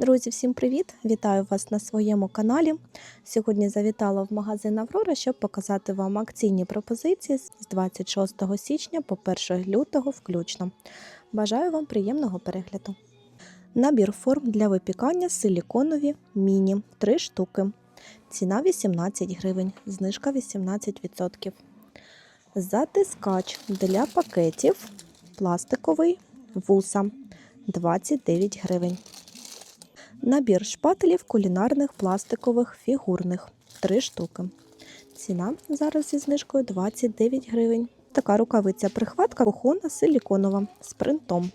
Друзі, всім привіт! Вітаю вас на своєму каналі. Сьогодні завітала в магазин Аврора, щоб показати вам акційні пропозиції з 26 січня по 1 лютого включно. Бажаю вам приємного перегляду. Набір форм для випікання силіконові міні 3 штуки. Ціна 18 гривень, знижка 18%. Затискач для пакетів пластиковий вуса 29 гривень. Набір шпателів кулінарних пластикових фігурних 3 штуки. Ціна зараз зі знижкою 29 гривень. Така рукавиця прихватка кухонна силіконова з принтом.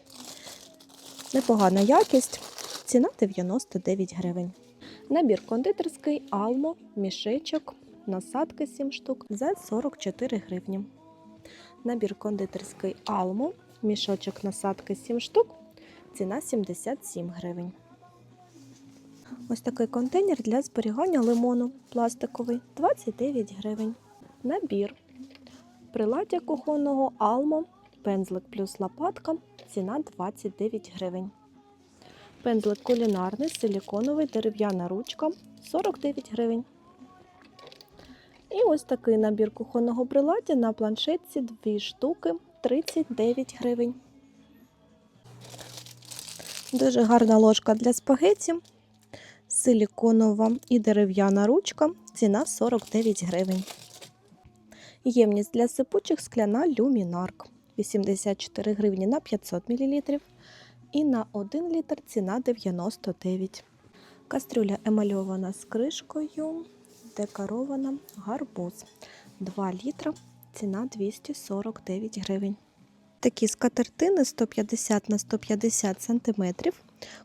Непогана якість. Ціна 99 гривень. Набір кондитерський Алмо, мішечок, насадки 7 штук за 44 гривні. Набір кондитерський Алмо, мішочок насадки 7 штук. Ціна 77 гривень. Ось такий контейнер для зберігання лимону пластиковий 29 гривень. Набір приладдя кухонного Алмо, пензлик плюс лопатка, ціна 29 гривень. Пензлик кулінарний, силіконовий, дерев'яна ручка 49 гривень. І ось такий набір кухонного приладдя на планшетці 2 штуки 39 гривень. Дуже гарна ложка для спагетті силіконова і дерев'яна ручка. Ціна 49 гривень. Ємність для сипучих скляна люмінарк 84 гривні на 500 мл. І на 1 літр ціна 99. Кастрюля емальована з кришкою, декорована гарбуз 2 літра, ціна 249 гривень. Такі скатертини 150 на 150 см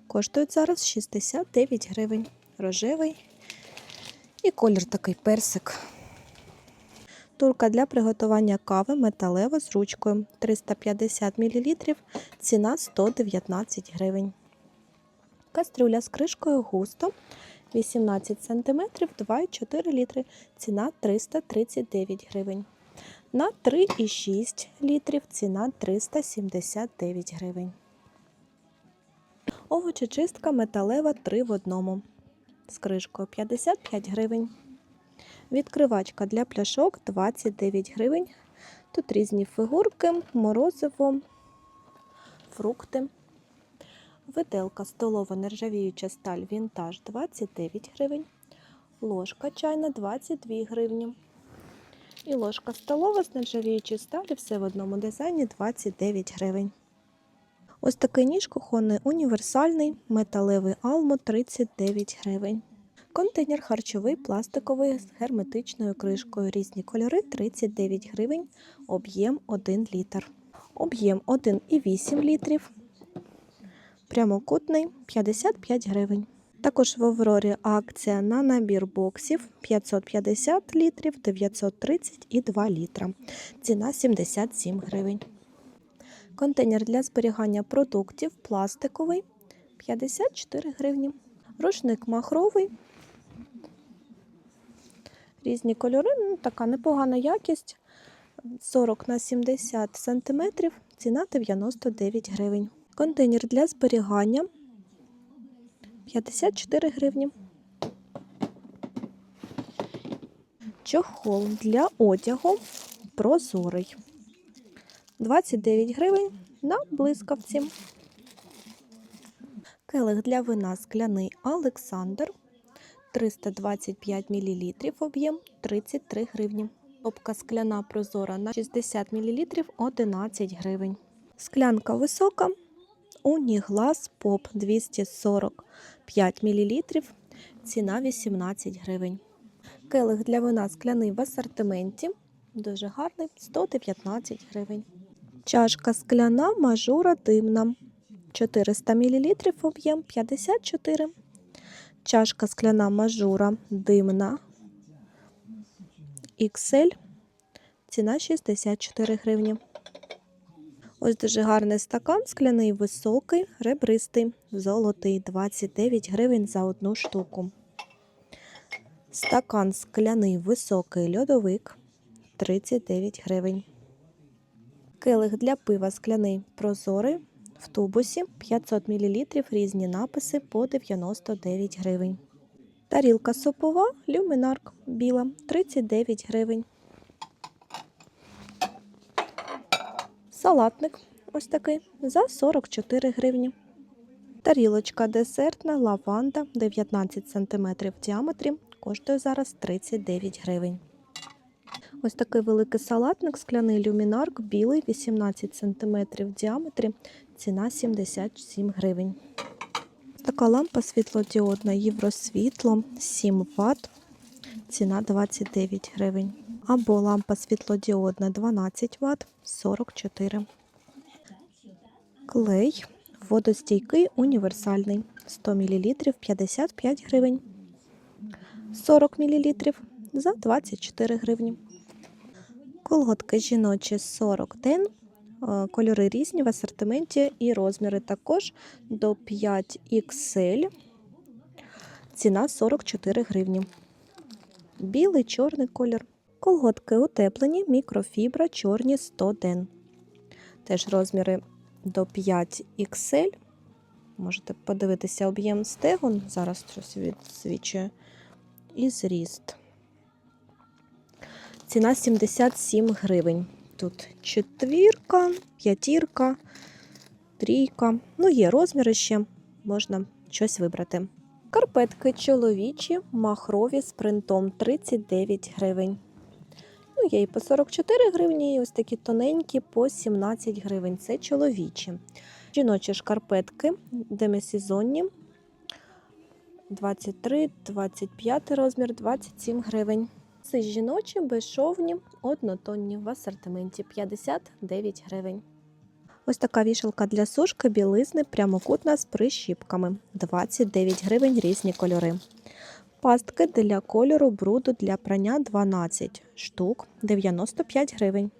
коштують зараз 69 гривень. Рожевий і колір такий персик. Турка для приготування кави металева з ручкою 350 мл, ціна 119 гривень. Кастрюля з кришкою густо 18 см 2,4 літри, ціна 339 гривень. На 3,6 літрів ціна 379 гривень. Овочечистка металева 3 в одному. З кришкою 55 гривень. Відкривачка для пляшок 29 гривень. Тут різні фігурки, морозиво, фрукти. Виделка столова нержавіюча сталь вінтаж 29 гривень. Ложка чайна 22 гривні. І ложка столова з нержавіючої сталі, все в одному дизайні 29 гривень. Ось такий ніж кухонний універсальний, металевий алмо 39 гривень. Контейнер харчовий пластиковий з герметичною кришкою. Різні кольори 39 гривень, об'єм 1 літр. Об'єм 1,8 літрів. Прямокутний 55 гривень. Також в Аврорі акція на набір боксів 550 літрів, 930 і 2 літра. Ціна 77 гривень. Контейнер для зберігання продуктів пластиковий 54 гривні. Рушник махровий. Різні кольори, ну, така непогана якість. 40 на 70 см, ціна 99 гривень. Контейнер для зберігання 54 гривні. Чохол для одягу прозорий. 29 гривень на блискавці. Келих для вина скляний Олександр 325 мл об'єм 33 гривні. Топка скляна прозора на 60 мл 11 гривень. Склянка висока. Уніглас поп 245 мл. Ціна 18 гривень. Келих для вина скляний в асортименті. Дуже гарний 119 гривень. Чашка скляна мажура димна 400 мл об'єм 54. Чашка скляна мажура димна XL. Ціна 64 гривні. Ось дуже гарний стакан, скляний високий, ребристий, золотий 29 гривень за одну штуку. Стакан скляний високий льодовик 39 гривень. Келих для пива скляний прозорий в тубусі 500 мл різні написи по 99 гривень. Тарілка супова люмінарк біла 39 гривень. Салатник ось такий за 44 гривні. Тарілочка десертна лаванда 19 см в діаметрі коштує зараз 39 гривень. Ось такий великий салатник, скляний люмінарк, білий 18 см в діаметрі, ціна 77 гривень. Така лампа світлодіодна Євросвітло 7 Вт, ціна 29 гривень. Або лампа світлодіодна 12 Вт 44. Клей водостійкий універсальний 100 мл 55 гривень. 40 мл за 24 гривні. Колготки жіночі 40 ден. Е, Кольори різні в асортименті і розміри також до 5XL. Ціна 44 гривні. Білий, чорний колір. Колготки утеплені, мікрофібра, чорні 100 ден. Теж розміри до 5XL. Можете подивитися об'єм стегон. Зараз щось відсвічує. І зріст. Ціна 77 гривень. Тут четвірка, п'ятірка, трійка. Ну, є розміри ще, можна щось вибрати. Карпетки чоловічі, махрові з принтом 39 гривень. Є і по 44 гривні, і ось такі тоненькі по 17 гривень. Це чоловічі. Жіночі шкарпетки демисезонні 23, 25 розмір, 27 гривень. Це жіночі, безшовні, однотонні в асортименті 59 гривень. Ось така вішалка для сушки білизни прямокутна з прищіпками 29 гривень різні кольори. Пастки для кольору бруду для прання 12 штук 95 гривень.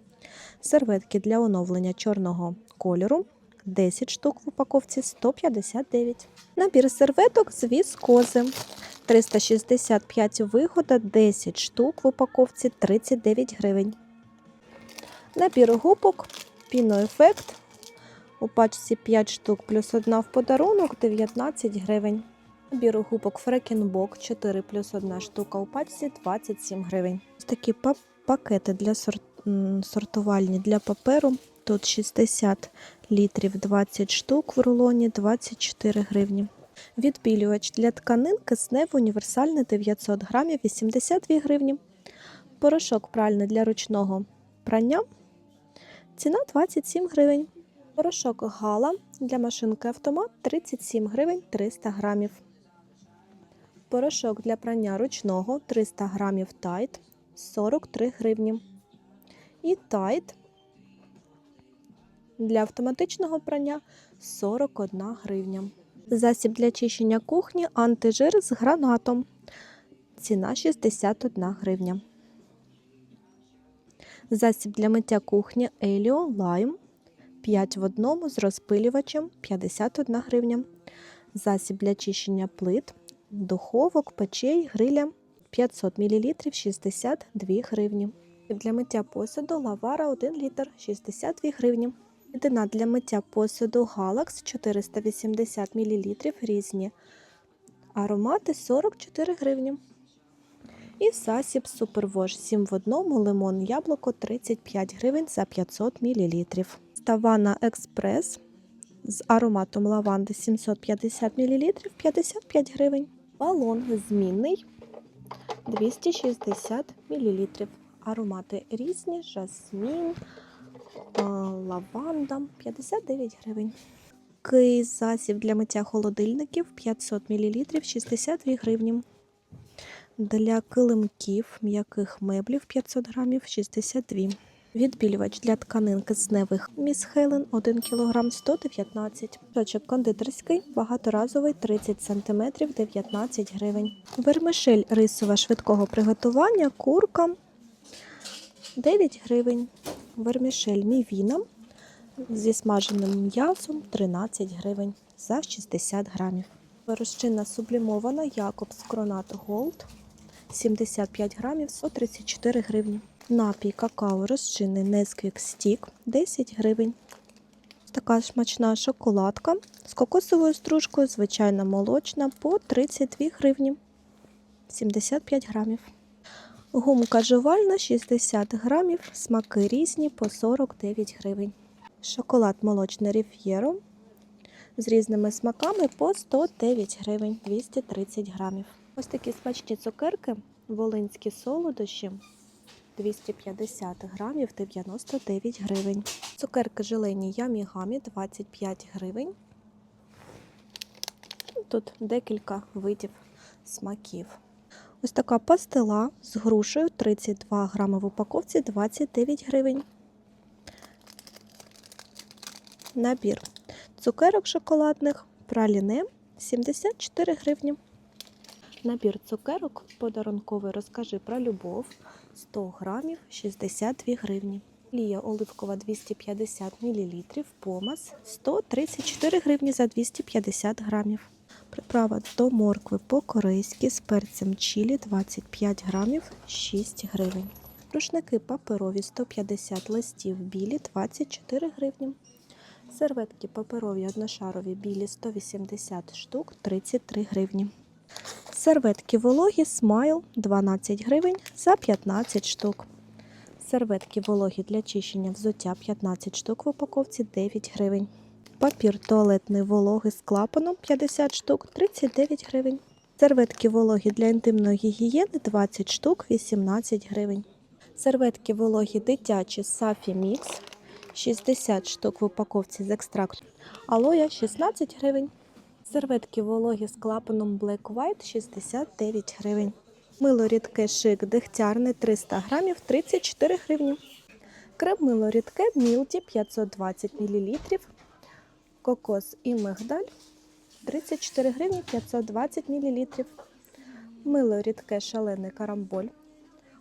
Серветки для оновлення чорного кольору 10 штук в упаковці 159. Набір серветок з віскози 365 вигода 10 штук в упаковці 39 гривень. Набір губок піноефект у пачці 5 штук плюс 1 в подарунок 19 гривень. Набір губок Фрекенбок 4 плюс 1 штука у пачці 27 гривень. Ось такі пакети для сор- сортувальні для паперу. Тут 60 літрів 20 штук в рулоні 24 гривні. Відбілювач для тканин киснев універсальний 900 грамів 82 гривні. Порошок пральний для ручного прання. Ціна 27 гривень. Порошок гала для машинки автомат 37 гривень 300 грамів. Порошок для прання ручного 300 грамів тайт 43 гривні. І тайт для автоматичного прання 41 гривня. Засіб для чищення кухні антижир з гранатом. Ціна 61 гривня. Засіб для миття кухні Еліо Лайм 5 в одному з розпилювачем 51 гривня. Засіб для чищення плит, духовок, печей, гриля 500 мл 62 гривні. Для миття посуду лавара 1 літр 62 гривні. Єдина для миття посуду Галакс 480 мл різні. Аромати 44 гривні. І засіб Супервош 7 в одному лимон яблуко 35 гривень за 500 мл. Ставана Експрес з ароматом лаванди 750 мл 55 гривень. Балон змінний 260 мл. Аромати різні, жасмін, лаванда 59 гривень. Кейс засіб для миття холодильників 500 мл 62 гривні. Для килимків м'яких меблів 500 грамів 62. Відбілювач для тканин кисневих Міс Хелен 1 кг 119. Рочок кондитерський багаторазовий 30 см 19 гривень. Вермишель рисова швидкого приготування курка 9 гривень. Вермішель мівіна зі смаженим м'ясом 13 гривень за 60 грамів. Розчинна сублімована Якобс Кронат Голд 75 грамів 134 гривні. Напій какао розчинний Nesquik Stick 10 гривень. Така смачна шоколадка з кокосовою стружкою, звичайна молочна, по 32 гривні 75 грамів. Гумка жувальна 60 грамів, смаки різні по 49 гривень. Шоколад молочний Ріф'єро з різними смаками по 109 гривень 230 грамів. Ось такі смачні цукерки, волинські солодощі 250 грамів 99 гривень. Цукерки желені Ямі Гамі 25 гривень. Тут декілька видів смаків. Ось така пастила з грушею 32 грами в упаковці 29 гривень. Набір цукерок шоколадних праліне 74 гривні. Набір цукерок подарунковий розкажи про любов 100 грамів 62 гривні. Лія оливкова 250 мл, помас 134 гривні за 250 грамів. Приправа до моркви по-корейськи з перцем чилі 25 грамів 6 гривень. Рушники паперові 150 листів білі 24 гривні. Серветки паперові одношарові білі 180 штук 33 гривні. Серветки вологі смайл 12 гривень за 15 штук. Серветки вологі для чищення взуття 15 штук в упаковці 9 гривень. Папір туалетний вологий з клапаном 50 штук 39 гривень. Серветки вологі для інтимної гігієни 20 штук 18 гривень. Серветки вологі дитячі Сафі Мікс 60 штук в упаковці з екстрактом. Алоя 16 гривень. Серветки вологі з клапаном Black White 69 гривень. Мило рідке шик дегтярне 300 грамів 34 гривні. Крем мило рідке Мілті 520 мл. Кокос і мигдаль 34 гривні 520 мл. Мило рідке шалений карамболь.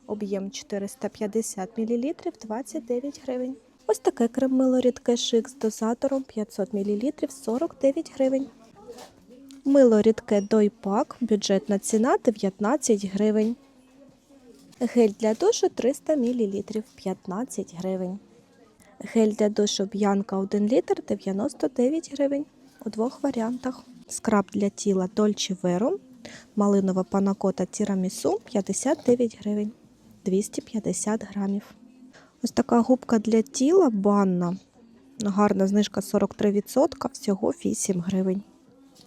Об'єм 450 мл 29 гривень. Ось таке крем мило рідке шик з дозатором 500 мл 49 гривень. Мило рідке дойпак, бюджетна ціна 19 гривень. Гель для душу 300 мл 15 гривень. Гель для душу б'янка 1 літр 99 гривень у двох варіантах. Скраб для тіла Dolce Vero, малинова панакота тірамісу 59 гривень 250 грамів. Ось така губка для тіла банна. Гарна знижка 43%, всього 8 гривень.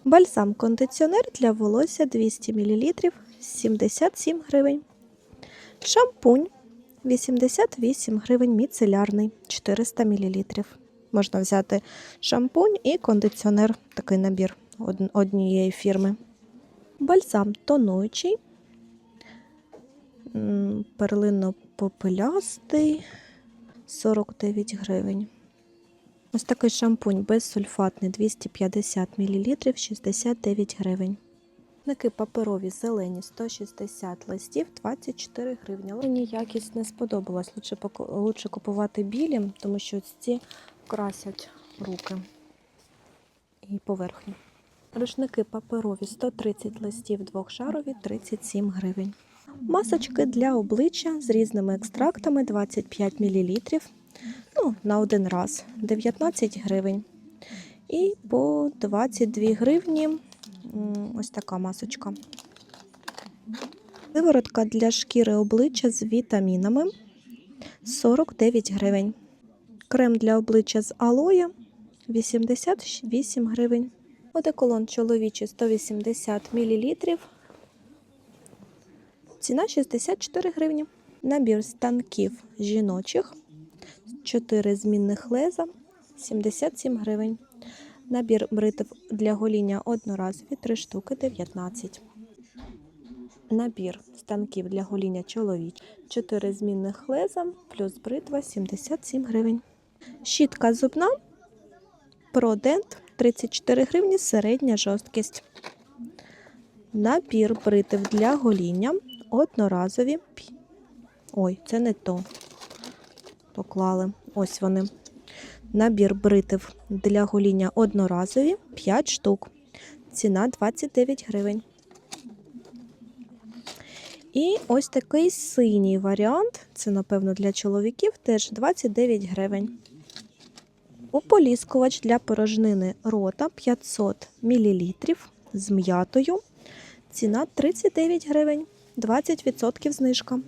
Бальзам кондиціонер для волосся 200 мл 77 гривень. Шампунь 88 гривень міцелярний 400 мл. Можна взяти шампунь і кондиціонер, такий набір однієї фірми. Бальзам тонуючий, м, перлинно-попелястий 49 гривень. Ось такий шампунь безсульфатний 250 мл 69 гривень. Ники паперові зелені 160 листів 24 гривні. Мені якість не сподобалась. Лучше, лучше купувати білі, тому що ці красять руки і поверхню. Рушники паперові 130 листів двохшарові 37 гривень. Масочки для обличчя з різними екстрактами 25 мл. Ну, на один раз 19 гривень. І по 22 гривні ось така масочка. Сиворотка для шкіри обличчя з вітамінами 49 гривень. Крем для обличчя з алоє 88 гривень. Одеколон чоловічий 180 мл. Ціна 64 гривні. Набір станків жіночих 4 змінних леза 77 гривень. Набір бритв для гоління одноразові 3 штуки 19. Набір станків для гоління чоловіч 4 змінних леза плюс бритва 77 гривень. Щітка зубна ProDent 34 гривні середня жорсткість. Набір бритв для гоління одноразові. Ой, це не то. Поклали. Ось вони. Набір бритв для гоління одноразові 5 штук. Ціна 29 гривень. І ось такий синій варіант. Це, напевно, для чоловіків теж 29 гривень. Ополіскувач для порожнини рота 500 мл з м'ятою. Ціна 39 гривень, 20% знижка.